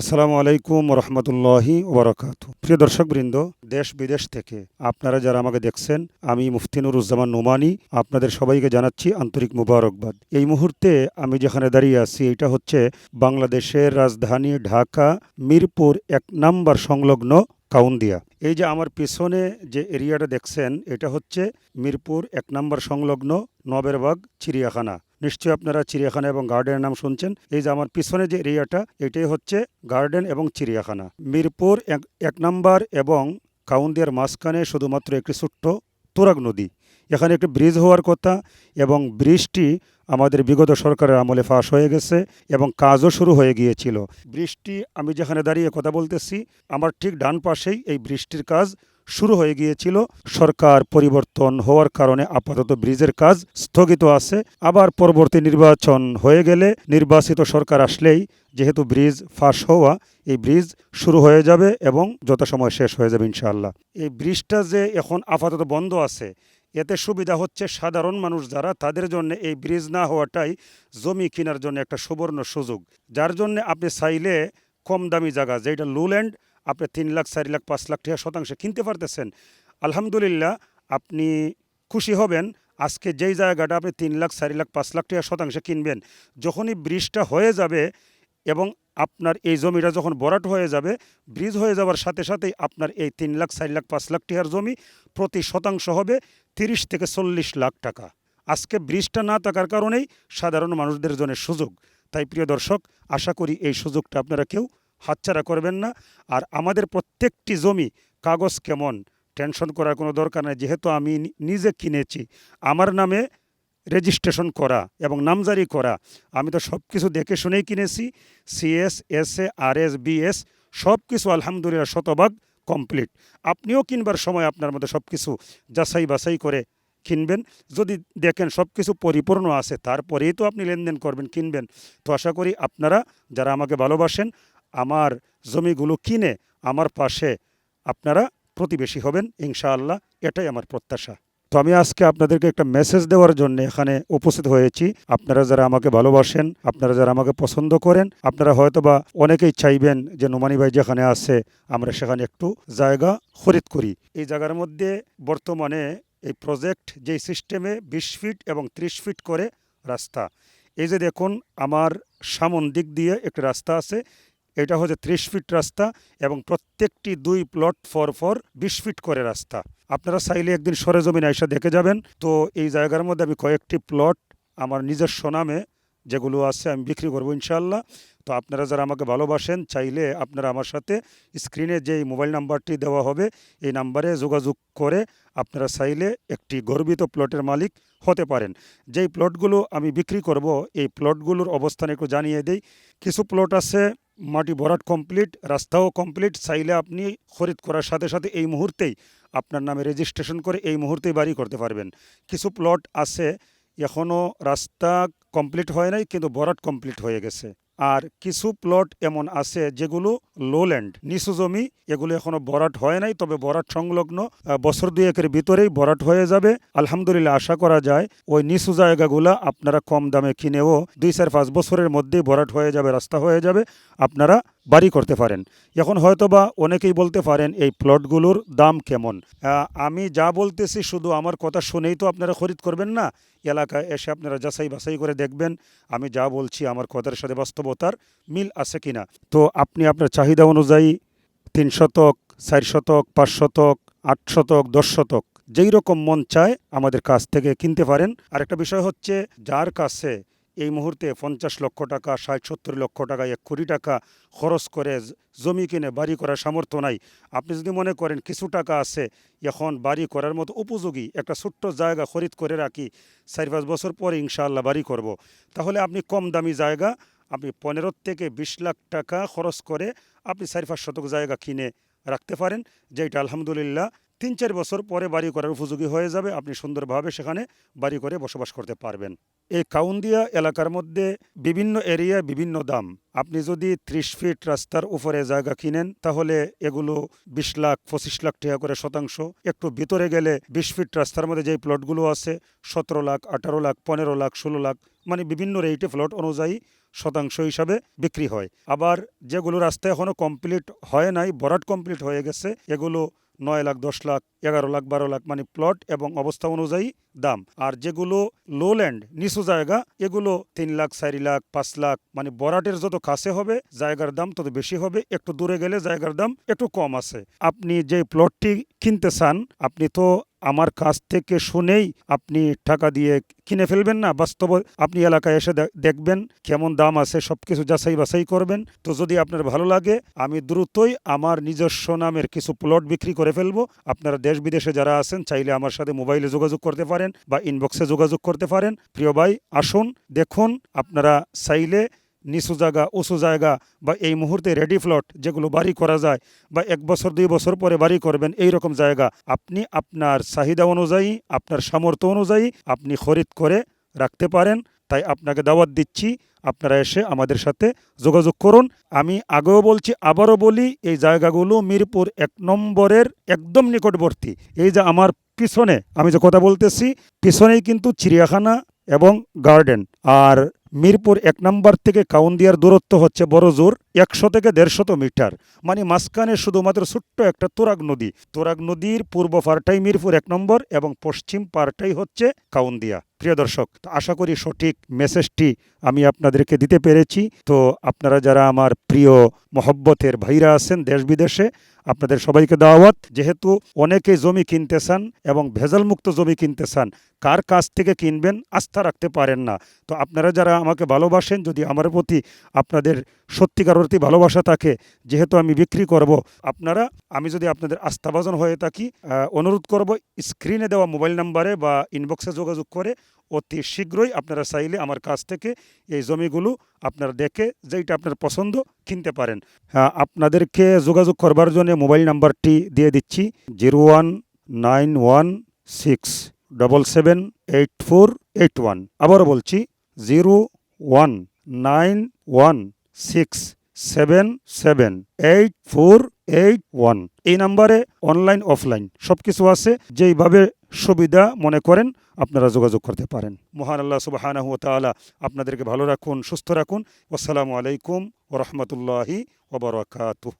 আসসালামু আলাইকুম রহমতুল্লাহি ওবরাকাত প্রিয় দর্শকবৃন্দ, দেশ বিদেশ থেকে আপনারা যারা আমাকে দেখছেন, আমি মুফতিনুরুজ্জামান নোমানি, আপনাদের সবাইকে জানাচ্ছি আন্তরিক মুবারকবাদ। এই মুহূর্তে আমি যেখানে দাঁড়িয়ে আছি, এটা হচ্ছে বাংলাদেশের রাজধানী ঢাকা, মিরপুর এক নাম্বার সংলগ্ন কাউন্দিয়া। এই যে আমার পিছনে যে এরিয়াটা দেখছেন, এটা হচ্ছে মিরপুর এক নম্বর সংলগ্ন নবেরবাগ চিড়িয়াখানা। নিশ্চয়ই আপনারা চিড়িয়াখানা এবং গার্ডেনের নাম শুনছেন। এই যে আমার পিছনে যে এরিয়াটা, এটাই হচ্ছে গার্ডেন এবং চিড়িয়াখানা। মিরপুর এক নম্বর এবং কাউন্দিয়ার মাঝখানে শুধুমাত্র একটি ছোট্ট তুরাগ নদী। এখানে একটি ব্রিজ হওয়ার কথা এবং ব্রিজটি আমাদের বিগত সরকারের আমলে ফাঁস হয়ে গেছে এবং কাজও শুরু হয়ে গিয়েছিল। বৃষ্টি আমি যেখানে দাঁড়িয়ে কথা বলতেছি, আমার ঠিক ডান পাশেই এই বৃষ্টির কাজ শুরু হয়ে গিয়েছিল। সরকার পরিবর্তন হওয়ার কারণে আপাতত ব্রিজের কাজ স্থগিত আছে। আবার পরবর্তী নির্বাচন হয়ে গেলে নির্বাচিত সরকার আসলেই যেহেতু ব্রিজ ফাঁস হওয়া, এই ব্রিজ শুরু হয়ে যাবে এবং যথাসময় শেষ হয়ে যাবে ইনশাআল্লাহ। এই ব্রিজটা যে এখন আপাতত বন্ধ আছে, এতে সুবিধা হচ্ছে সাধারণ মানুষ যারা, তাদের জন্য এই ব্রিজ না হওয়াটাই জমি কেনার জন্য একটা সুবর্ণ সুযোগ। যার জন্য আপনি চাইলে কম দামি জায়গা, যেটা লুল্যান্ড আপনি তিন লাখ, চারি লাখ, পাঁচ লাখ টাকা শতাংশে কিনতে পারতেছেন। আলহামদুলিল্লাহ, আপনি খুশি হবেন। আজকে যেই জায়গাটা আপনি তিন লাখ, চারি লাখ, পাঁচ লাখ টাকা শতাংশে কিনবেন, যখনই ব্রিজটা হয়ে যাবে এবং আপনার এই জমিটা যখন বরাট হয়ে যাবে, ব্রিজ হয়ে যাওয়ার সাথে সাথেই আপনার এই তিন লাখ, চার লাখ, পাঁচ লাখ টাকার জমি প্রতি শতাংশ হবে তিরিশ থেকে চল্লিশ লাখ টাকা। আজকে ব্রিজটা না থাকার কারণেই সাধারণ মানুষদের জন্য সুযোগ। তাই প্রিয় দর্শক, আশা করি এই সুযোগটা আপনারা কেউ হাতছাড়া করবেন না। আর আমাদের প্রত্যেকটি জমি কাগজ কেমন? টেনশন করার কোনো দরকার নেই। যেহেতু আমি নিজে কিনেছি, আমার নামে রেজিস্ট্রেশন করা এবং নামজারি করা, আমি তো সব কিছু দেখে শুনেই কিনেছি। CS S A R S BS সব কিছু আলহামদুলিল্লাহ শতভাগ কমপ্লিট। আপনিও কিনবার সময় আপনার মধ্যে সব কিছু যাচাই বাছাই করে কিনবেন। যদি দেখেন সব কিছু পরিপূর্ণ আছে, তারপরেই তো আপনি লেনদেন করবেন, কিনবেন। তো আশা করি আপনারা যারা আমাকে ভালোবাসেন আমার জমিগুলো কিনে আমার পাশে আপনারা প্রতিবেশী হবেন, ইনশাআল্লাহ। এটাই আমার প্রত্যাশা। তো আমি আজকে আপনাদেরকে একটা মেসেজ দেওয়ার জন্য এখানে উপস্থিত হয়েছি। আপনারা যারা আমাকে ভালোবাসেন, আপনারা যারা আমাকে পছন্দ করেন, আপনারা হয়তো বা অনেকেই চাইবেন যে নোমানি ভাই যেখানে আছে, আমরা সেখানে একটু জায়গা খরিদ করি। এই জায়গার মধ্যে বর্তমানে এই প্রজেক্ট যেই সিস্টেমে বিশ ফিট এবং ত্রিশ ফিট করে রাস্তা। এই যে দেখুন, আমার সামন দিক দিয়ে একটি রাস্তা আছে। এটা হচ্ছে ত্রিশ ফিট রাস্তা এবং প্রত্যেকটি দুই প্লট ফর ফর বিশ ফিট করে রাস্তা। আপনারা চাইলে একদিন সরেজমিন আইসা দেখে যাবেন। তো এই জায়গার মধ্যে আমি কয়েকটি প্লট আমার নিজস্ব নামে যেগুলো আছে আমি বিক্রি করব ইনশাল্লাহ তো আপনারা যারা আমাকে ভালোবাসেন, চাইলে আপনারা আমার সাথে স্ক্রিনে যে মোবাইল নাম্বারটি দেওয়া হবে, এই নাম্বারে যোগাযোগ করে আপনারা চাইলে একটি গর্বিত প্লটের মালিক হতে পারেন। যেই প্লটগুলো আমি বিক্রি করব, এই প্লটগুলোর অবস্থান একটু জানিয়ে দেই। কিছু প্লট আছে মাটি ভরাট কমপ্লিট রাস্তাও কমপ্লিট চাইলে আপনি খরিদ করার সাথে সাথে এই মুহূর্তেই আপনার নামে রেজিস্ট্রেশন করে এই মুহূর্তেই বাড়ি করতে পারবেন। কিছু প্লট আছে এখনও রাস্তা কমপ্লিট হয় নাই, কিন্তু ভরাট কমপ্লিট হয়ে গেছে। আর কিছু প্লট এমন আছে যেগুলো লোল্যান্ড নিচু জমি, এগুলো এখনও বরাট হয় নাই, তবে বরাট সংলগ্ন বছর বছর দুয়েকের ভিতরেই বরাট হয়ে যাবে। আলহামদুলিল্লাহ, আশা করা যায় ওই নিচু জায়গাগুলো আপনারা কম দামে কিনেও দুই চার পাঁচ বছরের মধ্যেই বরাট হয়ে যাবে, রাস্তা হয়ে যাবে। আপনারা বাড়ি করতে পারেন। এখন হয়তো বা অনেকেই বলতে পারেন, এই প্লটগুলোর দাম কেমন? আমি যা বলতেছি শুধু আমার কথা শুনেই তো আপনারা খরিদ করবেন না। এলাকায় এসে আপনারা যাচাই বাছাই করে দেখবেন। আমি যা বলছি আমার কথার সাথে বাস্তবতার মিল আছে কিনা। তো আপনি আপনার চাহিদা অনুযায়ী তিন শতক, চার শতক, পাঁচ শতক, আট শতক, দশ শতক, যেই রকম মন চায় আমাদের কাছ থেকে কিনতে পারেন। আর একটা বিষয় হচ্ছে, যার কাছে এই মুহূর্তে পঞ্চাশ লক্ষ টাকা, ষাট, সত্তর লক্ষ টাকা, এক কোটি টাকা খরচ করে জমি কিনে বাড়ি করার সামর্থ্য নাই। আপনি যদি মনে করেন কিছু টাকা আছে, এখন বাড়ি করার মতো উপযোগী একটা ছোট্ট জায়গা খরিদ করে রাখি, চার পাঁচ বছর পরে ইনশাআল্লাহ বাড়ি করব। তাহলে আপনি কম দামি জায়গা, আপনি পনেরো থেকে বিশ লাখ টাকা খরচ করে আপনি চার পাঁচ শতক জায়গা কিনে রাখতে পারেন যেটা আলহামদুলিল্লাহ তিন চার বছর পরে বাড়ি করার উপযোগী হয়ে যাবে। আপনি সুন্দরভাবে সেখানে বাড়ি করে বসবাস করতে পারবেন। এই কাউন্দিয়া এলাকার মধ্যে বিভিন্ন এরিয়া, বিভিন্ন দাম। আপনি যদি ত্রিশ ফিট রাস্তার উপরে জায়গা কিনেন, তাহলে এগুলো বিশ লাখ, পঁচিশ লাখ টাকা করে শতাংশ। একটু ভিতরে গেলে বিশ ফিট রাস্তার মধ্যে যেই প্লটগুলো আছে, সতেরো লাখ, আঠারো লাখ, পনেরো লাখ, ষোলো লাখ মানে বিভিন্ন রেটে প্লট অনুযায়ী শতাংশ হিসাবে বিক্রি হয়। আবার যেগুলো রাস্তা এখনও কমপ্লিট হয় নাই বরাট কমপ্লিট হয়ে গেছে, এগুলো নয় লাখ, দশ লাখ, এগারো লাখ, বারো লাখ মানে প্লট এবং অবস্থা অনুযায়ী দাম। আর যেগুলো লো ল্যান্ড নিচু জায়গা, এগুলো তিন লাখ, চারি লাখ, পাঁচ লাখ মানে বরাটের যত কাছে হবে, জায়গার দাম তত বেশি হবে। একটু দূরে গেলে জায়গার দাম একটু কম আছে। আপনি যে প্লটটি কিনতে চান, আপনি তো আমার কাছ থেকে শুনেই আপনি টাকা দিয়ে কিনে ফেলবেন না। বাস্তব আপনি এলাকায় এসে দেখবেন কেমন দাম আছে সব কিছু যাচাই বাছাই করবেন। তো যদি আপনার ভালো লাগে, আমি দ্রুতই আমার নিজস্ব নামের কিছু প্লট বিক্রি করে ফেলব। আপনারা দেশ বিদেশে যারা আছেন, চাইলে আমার সাথে মোবাইলে যোগাযোগ করতে পারেন। বা ইনবক্সে যোগাযোগ করতে পারেন। প্রিয় ভাই, আসুন, দেখুন, আপনারা চাইলে নিচু জায়গা, উঁচু জায়গা বা এই মুহূর্তে রেডি ফ্লট যেগুলো বাড়ি করা যায় বা এক বছর, দুই বছর পরে বাড়ি করবেন, এই রকম জায়গা। আপনি আপনার চাহিদা অনুযায়ী, আপনার সামর্থ্য অনুযায়ী আপনি খরিদ করে রাখতে পারেন। তাই আপনাকে দাওয়াত দিচ্ছি আপনারা এসে আমাদের সাথে যোগাযোগ করুন। আমি আগেও বলছি, আবারও বলি, এই জায়গাগুলো মিরপুর এক নম্বরের একদম নিকটবর্তী। এই যে আমার পিছনে, আমি যে কথা বলতেছি, পিছনেই কিন্তু চিড়িয়াখানা এবং গার্ডেন। আর মিরপুর এক নম্বর থেকে কাউন্দিয়ার দূরত্ব হচ্ছে বড় জোর, একশো থেকে দেড়শত মিটার। মানে মাঝখানে শুধুমাত্র ছোট্ট একটা তোরাগ নদী। তোরাগ নদীর পূর্ব পারটাই মিরপুর এক নম্বর এবং পশ্চিম পারটাই হচ্ছে কাউন্দিয়া। প্রিয় দর্শক আশা করি সঠিক মেসেজটি আমি আপনাদেরকে দিতে পেরেছি। তো আপনারা যারা আমার প্রিয় মহব্বতের ভাইরা আছেন দেশ বিদেশে আপনাদের সবাইকে দাওয়াত। যেহেতু অনেকে জমি কিনতে চান এবং ভেজালমুক্ত জমি কিনতে চান, কার কাছ থেকে কিনবেন আস্থা রাখতে পারেন না। তো আপনারা যারা আমাকে ভালোবাসেন, যদি আমার প্রতি আপনাদের সত্যিকার অর্থে ভালোবাসা থাকে, যেহেতু আমি বিক্রি করব, আপনারা, আমি যদি আপনাদের আস্থাভাজন হয়ে থাকি অনুরোধ করব স্ক্রিনে দেওয়া মোবাইল নাম্বারে বা ইনবক্সে যোগাযোগ করে অতি শীঘ্রই আপনারা চাইলে আমার কাছ থেকে এই জমিগুলো আপনারা দেখে যেইটা আপনার পছন্দ কিনতে পারেন। হ্যাঁ, আপনাদেরকে যোগাযোগ করবার জন্য মোবাইল নাম্বারটি দিয়ে দিচ্ছি zero one nine one six double seven eight four eight one. আবারও বলছি zero one nine one six seven seven eight four eight one. এই নাম্বারে অনলাইন অফলাইন সব কিছু আছে। যেইভাবে সুবিধা মনে করেন, আপনারা যোগাযোগ করতে পারেন। মহান আল্লাহ সুবাহানা হুয়া তালা আপনাদেরকে ভালো রাখুন, সুস্থ রাখুন। আসসালামু আলাইকুম ওরহমতুল্লাহি ওবরাকাতুহ